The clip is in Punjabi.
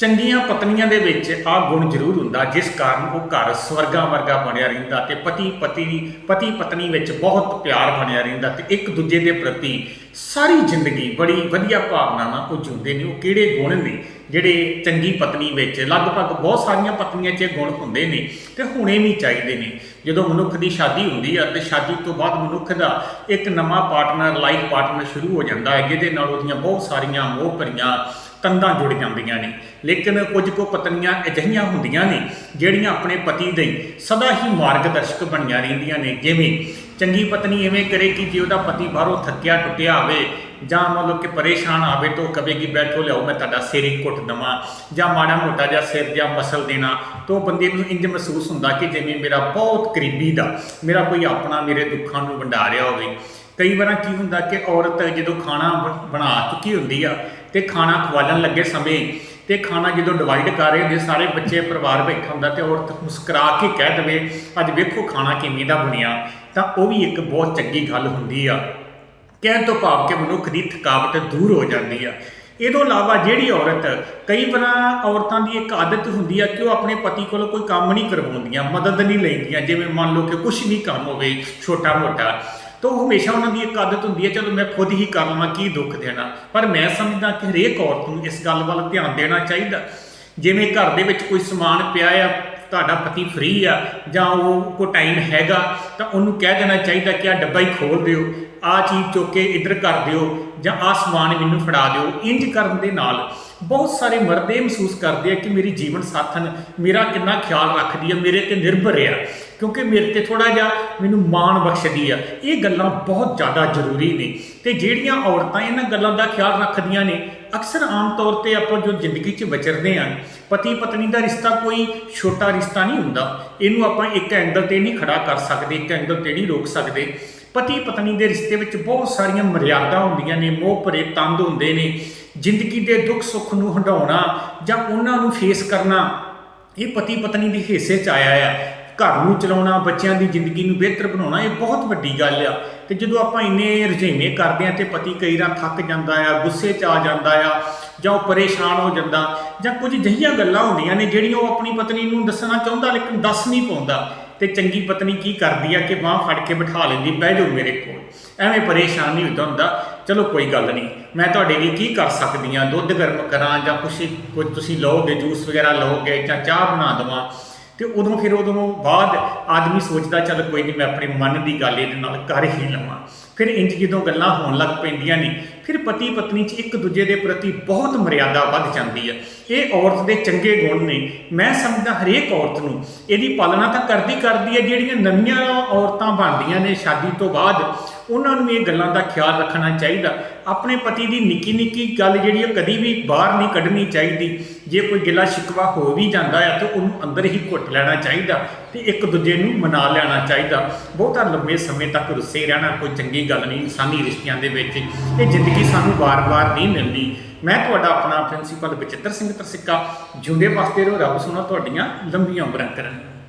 ਚੰਗੀਆਂ ਪਤਨੀਆਂ ਦੇ ਵਿੱਚ ਆ ਗੁਣ ਜ਼ਰੂਰ ਹੁੰਦਾ, ਜਿਸ ਕਾਰਨ ਉਹ ਘਰ ਸਵਰਗਾਂ ਵਰਗਾ ਬਣਿਆ ਰਹਿੰਦਾ ਤੇ ਪਤੀ ਪਤਨੀ ਪਤੀ ਪਤਨੀ ਵਿੱਚ ਬਹੁਤ ਪਿਆਰ ਬਣਿਆ ਰਹਿੰਦਾ ਤੇ ਇੱਕ ਦੂਜੇ ਦੇ ਪ੍ਰਤੀ ਸਾਰੀ ਜ਼ਿੰਦਗੀ ਬੜੀ ਵਧੀਆ ਭਾਵਨਾ ਨਾਲ ਉਹ ਜਿਉਂਦੇ ਨੇ, ਉਹ ਕਿਹੜੇ ਗੁਣ ਨੇ, ਜਿਹੜੇ ਚੰਗੀ ਪਤਨੀ ਵਿੱਚ ਲਗਭਗ ਬਹੁਤ ਸਾਰੀਆਂ ਪਤਨੀਆਂ 'ਚ ਇਹ ਗੁਣ ਹੁੰਦੇ ਨੇ ਤੇ ਹੁਣੇ ਵੀ ਚਾਹੀਦੇ ਨੇ। ਜਦੋਂ ਮਨੁੱਖ ਦੀ ਸ਼ਾਦੀ ਹੁੰਦੀ ਆ ਤੇ ਸ਼ਾਦੀ ਤੋਂ ਬਾਅਦ ਮਨੁੱਖ ਦਾ ਇੱਕ ਨਵਾਂ ਪਾਰਟਨਰ, ਲਾਈਫ ਪਾਰਟਨਰ ਸ਼ੁਰੂ ਹੋ ਜਾਂਦਾ ਹੈ, ਜਿਹਦੇ ਨਾਲ ਉਹਦੀਆਂ ਬਹੁਤ ਸਾਰੀਆਂ ਮੋਹ ਭਰੀਆਂ ਤੰਦਾਂ ਜੁੜ ਜਾਂਦੀਆਂ ਨੇ। ਲੇਕਿਨ ਕੁਝ ਕੁ ਪਤਨੀਆਂ ਅਜਿਹੀਆਂ ਹੁੰਦੀਆਂ ਨੇ, ਜਿਹੜੀਆਂ ਆਪਣੇ ਪਤੀ ਦੇ ਸਦਾ ਹੀ ਮਾਰਗਦਰਸ਼ਕ ਬਣੀਆਂ ਰਹਿੰਦੀਆਂ ਨੇ, ਜਿਵੇਂ ਚੰਗੀ ਪਤਨੀ ਐਵੇਂ ਕਰੇ ਕਿ ਜੇ ਉਹਦਾ ਪਤੀ ਬਾਹਰੋਂ ਥੱਕਿਆ ਟੁੱਟਿਆ ਹੋਵੇ ਜਾਂ ਮਤਲਬ ਕਿ ਪਰੇਸ਼ਾਨ ਆਵੇ ਤਾਂ ਉਹ ਕਹੇਗੀ ਬੈਠੋ, ਲਿਆਓ, ਮੈਂ ਤੁਹਾਡਾ ਸਿਰ ਹੀ ਘੁੱਟ ਦਵਾਂ ਜਾਂ ਮਾੜਾ ਮੋਟਾ ਜਿਹਾ ਸਿਰ ਜਾਂ ਮਸਲ ਦੇਣਾ ਤਾਂ ਉਹ ਬੰਦੇ ਨੂੰ ਇੰਜ ਮਹਿਸੂਸ ਹੁੰਦਾ ਕਿ ਜਿਵੇਂ ਮੇਰਾ ਬਹੁਤ ਕਰੀਬੀ ਦਾ, ਮੇਰਾ ਕੋਈ ਆਪਣਾ ਮੇਰੇ ਦੁੱਖਾਂ ਨੂੰ ਵੰਡਾ ਰਿਹਾ ਹੋਵੇ। ਕਈ ਵਾਰਾਂ ਕੀ ਹੁੰਦਾ ਕਿ ਔਰਤ ਜਦੋਂ ਖਾਣਾ ਬ- ਬਣਾ ਚੁੱਕੀ ਹੁੰਦੀ ਆ ਤੇ ਖਾਣਾ ਖਵਾਲਣ ਲੱਗੇ ਸਮੇਂ ਤੇ ਖਾਣਾ ਜਦੋਂ ਡਿਵਾਈਡ ਕਰ ਰਹੇ ਹੁੰਦੇ, ਸਾਰੇ ਬੱਚੇ ਪਰਿਵਾਰ ਬੈਠਾ ਹੁੰਦਾ ਤੇ ਔਰਤ ਮੁਸਕਰਾ ਕੇ ਕਹਿ ਦੇਵੇ, ਅੱਜ ਵੇਖੋ ਖਾਣਾ ਕਿਵੇਂ ਦਾ ਬਣਿਆ। ਤਾਂ ਉਹ ਵੀ ਇੱਕ ਬਹੁਤ ਚੰਗੀ ਗੱਲ ਹੁੰਦੀ ਆ। ਕਹਿਣ ਤੋਂ ਭਾਵ ਕਿ ਮਨੁੱਖ ਦੀ ਥਕਾਵਟ ਦੂਰ ਹੋ ਜਾਂਦੀ ਆ। ਇਹ ਤੋਂ ਇਲਾਵਾ ਜਿਹੜੀ ਔਰਤ, ਕਈ ਵਾਰ ਔਰਤਾਂ ਦੀ ਇੱਕ ਆਦਤ ਹੁੰਦੀ ਆ ਕਿ ਉਹ ਆਪਣੇ ਪਤੀ ਕੋਲੋਂ ਕੋਈ ਕੰਮ ਨਹੀਂ ਕਰਵਾਉਂਦੀਆਂ, ਮਦਦ ਨਹੀਂ ਲੈਂਦੀਆਂ, ਜਿਵੇਂ ਮੰਨ ਲਓ ਕਿ ਕੁਝ ਨਹੀਂ ਕੰਮ ਹੋਵੇ, ਛੋਟਾ ਮੋਟਾ, ਤਾਂ ਉਹ ਹਮੇਸ਼ਾ ਉਹਨਾਂ ਦੀ ਇੱਕ ਆਦਤ ਹੁੰਦੀ ਹੈ ਚਲੋ ਮੈਂ ਖੁਦ ਹੀ ਕਰ ਲਵਾਂ, ਕੀ ਦੁੱਖ ਦੇਣਾ। ਪਰ ਮੈਂ ਸਮਝਦਾ ਕਿ ਹਰੇਕ ਔਰਤ ਨੂੰ ਇਸ ਗੱਲ ਵੱਲ ਧਿਆਨ ਦੇਣਾ ਚਾਹੀਦਾ। ਜਿਵੇਂ ਘਰ ਦੇ ਵਿੱਚ ਕੋਈ ਸਮਾਨ ਪਿਆ ਆ ਤੁਹਾਡਾ ਪਤੀ ਫ੍ਰੀ ਆ ਜਾਂ ਉਹ ਕੋ ਟਾਈਮ ਹੈਗਾ, ਤਾਂ ਉਹਨੂੰ ਕਹਿ ਦੇਣਾ ਚਾਹੀਦਾ ਕਿ ਆ ਡੱਬਾ ਹੀ ਖੋਲ ਦਿਓ ਆ ਚੀਜ਼ ਚੁੱਕ ਕੇ ਇੱਧਰ ਕਰ ਦਿਓ ਜਾਂ ਆ ਸਮਾਨ ਮੈਨੂੰ ਫੜਾ ਦਿਓ, ਇੰਜ ਕਰਨ ਦੇ ਨਾਲ ਬਹੁਤ ਸਾਰੇ ਮਰਦ ਇਹ ਮਹਿਸੂਸ ਕਰਦੇ ਆ ਕਿ ਮੇਰੀ ਜੀਵਨ ਸਾਥਣ ਮੇਰਾ ਕਿੰਨਾ ਖਿਆਲ ਰੱਖਦੀ ਆ, ਮੇਰੇ ਤੇ ਨਿਰਭਰ ਆ, ਕਿਉਂਕਿ ਮੇਰੇ ਤੇ ਥੋੜਾ ਜਿਹਾ ਮੈਨੂੰ ਮਾਣ ਬਖਸ਼ਦੀ ਆ। ਇਹ ਗੱਲਾਂ ਬਹੁਤ ਜ਼ਿਆਦਾ ਜ਼ਰੂਰੀ ਨੇ ਤੇ ਜਿਹੜੀਆਂ ਔਰਤਾਂ ਇਹਨਾਂ ਗੱਲਾਂ ਦਾ ਖਿਆਲ ਰੱਖਦੀਆਂ ਨੇ ਅਕਸਰ ਆਮ ਤੌਰ ਤੇ ਆਪਾਂ ਜੋ ਜ਼ਿੰਦਗੀ 'ਚ ਵਿਚਰਦੇ ਆਂ ਪਤੀ ਪਤਨੀ ਦਾ ਰਿਸ਼ਤਾ ਕੋਈ ਛੋਟਾ ਰਿਸ਼ਤਾ ਨਹੀਂ ਹੁੰਦਾ। ਇਹਨੂੰ ਆਪਾਂ ਇੱਕ ਐਂਗਲ ਤੇ ਨਹੀਂ ਖੜਾ ਕਰ ਸਕਦੇ, ਇੱਕ ਐਂਗਲ ਤੇ ਨਹੀਂ ਰੋਕ ਸਕਦੇ। ਪਤੀ ਪਤਨੀ ਦੇ ਰਿਸ਼ਤੇ ਵਿੱਚ ਬਹੁਤ ਸਾਰੀਆਂ ਮਰਿਆਦਾ ਹੁੰਦੀਆਂ ਨੇ, ਮੋਹ ਭਰੇ ਤੰਦ ਹੁੰਦੇ ਨੇ। ਜ਼ਿੰਦਗੀ ਦੇ ਦੁੱਖ ਸੁੱਖ ਨੂੰ ਹੰਡਾਉਣਾ ਜਾਂ ਉਹਨਾਂ ਨੂੰ ਫੇਸ ਕਰਨਾ, ਇਹ ਪਤੀ ਪਤਨੀ ਦੀ ਹਿੱਸੇ 'ਚ ਆਇਆ ਆ। ਘਰ ਨੂੰ ਚਲਾਉਣਾ, ਬੱਚਿਆਂ ਦੀ ਜ਼ਿੰਦਗੀ ਨੂੰ ਬਿਹਤਰ ਬਣਾਉਣਾ, ਇਹ ਬਹੁਤ ਵੱਡੀ ਗੱਲ ਆ। ਤੇ ਜਦੋਂ ਆਪਾਂ ਇੰਨੇ ਰੁਝੇਵੇਂ ਕਰਦੇ ਆ ਤੇ ਪਤੀ ਕਈ ਵਾਰ ਥੱਕ ਜਾਂਦਾ ਆ, ਗੁੱਸੇ 'ਚ ਆ ਜਾਂਦਾ ਆ, ਜਾਂ ਉਹ ਪਰੇਸ਼ਾਨ ਹੋ ਜਾਂਦਾ, ਜਾਂ ਕੁਝ ਜਹੀਆਂ ਗੱਲਾਂ ਹੁੰਦੀਆਂ ਨੇ ਜਿਹੜੀਆਂ ਉਹ ਆਪਣੀ ਪਤਨੀ ਨੂੰ ਦੱਸਣਾ ਚਾਹੁੰਦਾ ਲੇਕਿਨ ਦੱਸ ਨਹੀਂ ਪਾਉਂਦਾ। ਤੇ ਚੰਗੀ ਪਤਨੀ ਕੀ ਕਰਦੀ ਆ ਕਿ ਬਾਹ ਫੜ ਕੇ ਬਿਠਾ ਲੈਂਦੀ, ਬਹਿ ਜਾਓ ਮੇਰੇ ਕੋਲ। ਐਵੇਂ ਪਰੇਸ਼ਾਨ ਨਹੀਂ ਹੁੰਦਾ ਹੁੰਦਾ। ਚਲੋ ਕੋਈ ਗੱਲ ਨਹੀਂ, ਮੈਂ ਤੁਹਾਡੇ ਲਈ ਕੀ ਕਰ ਸਕਦੀ ਆ? ਦੁੱਧ ਗਰਮ ਕਰਾਂ ਜਾਂ ਕੁਛ ਕੁਝ ਤੁਸੀਂ ਲਓਗੇ, ਜੂਸ ਵਗੈਰਾ ਲਓਗੇ ਜਾਂ ਚਾਹ ਬਣਾ ਦੇਵਾਂ? ਤੇ ਉਦੋਂ ਫਿਰ ਉਦੋਂ ਬਾਅਦ ਆਦਮੀ ਸੋਚਦਾ, ਚੱਲ ਕੋਈ ਨਹੀਂ ਮੈਂ ਆਪਣੇ ਮਨ ਦੀ ਗੱਲ ਇਹਦੇ ਨਾਲ ਕਰ ਹੀ ਲਵਾਂ। ਫਿਰ ਇੰਜ ਜਦੋਂ ਗੱਲਾਂ ਹੋਣ ਲੱਗ ਪੈਂਦੀਆਂ ਨੇ, ਫਿਰ ਪਤੀ ਪਤਨੀ 'ਚ ਇੱਕ ਦੂਜੇ ਦੇ ਪ੍ਰਤੀ ਬਹੁਤ ਮਰਿਆਦਾ ਵੱਧ ਜਾਂਦੀ ਹੈ ਇਹ ਔਰਤ ਦੇ ਚੰਗੇ ਗੁਣ ਨੇ। ਮੈਂ ਸਮਝਦਾ ਹਰੇਕ ਔਰਤ ਨੂੰ, ਇਹਦੀ ਪਾਲਣਾ ਤਾਂ ਕਰਦੀ ਕਰਦੀ ਹੈ ਜਿਹੜੀਆਂ ਨਵੀਆਂ ਔਰਤਾਂ ਬਣਦੀਆਂ ਨੇ ਸ਼ਾਦੀ ਤੋਂ ਬਾਅਦ। ਉਹਨਾਂ ਨੂੰ ਇਹ ਗੱਲਾਂ ਦਾ ਖਿਆਲ ਰੱਖਣਾ ਚਾਹੀਦਾ। ਆਪਣੇ ਪਤੀ ਦੀ ਨਿੱਕੀ ਨਿੱਕੀ ਗੱਲ ਜਿਹੜੀ ਉਹ ਕਦੀ ਵੀ ਬਾਹਰ ਨਹੀਂ ਕੱਢਣੀ ਚਾਹੀਦੀ। ਜੇ ਕੋਈ ਗਿਲਾ ਸ਼ਿਕਵਾ ਹੋ ਵੀ ਜਾਂਦਾ ਹੈ ਤਾਂ ਉਹਨੂੰ ਅੰਦਰ ਹੀ ਘੁੱਟ ਲੈਣਾ ਚਾਹੀਦਾ ਤੇ ਇੱਕ ਦੂਜੇ ਨੂੰ ਮਨਾ ਲੈਣਾ ਚਾਹੀਦਾ। ਬਹੁਤਾ ਲੰਬੇ ਸਮੇਂ ਤੱਕ ਰੁੱਸੇ ਰਹਿਣਾ ਕੋਈ ਚੰਗੀ ਗੱਲ ਨਹੀਂ ਇਨਸਾਨੀ ਰਿਸ਼ਤਿਆਂ ਦੇ ਵਿੱਚ। ਇਹ ਜ਼ਿੰਦਗੀ ਸਾਨੂੰ ਵਾਰ-ਵਾਰ ਨਹੀਂ ਮਿਲਦੀ। ਮੈਂ ਤੁਹਾਡਾ ਆਪਣਾ ਪ੍ਰਿੰਸੀਪਲ ਬਚਿੱਤਰ ਸਿੰਘ ਤਰਸਿੱਕਾ। ਜਿਉਂਦੇ ਵਾਸਤੇ ਰਹੋ, ਰੱਬ ਸੁਣਾ ਤੁਹਾਡੀਆਂ ਲੰਬੀਆਂ ਉਮਰਾਂ ਕਰਨ।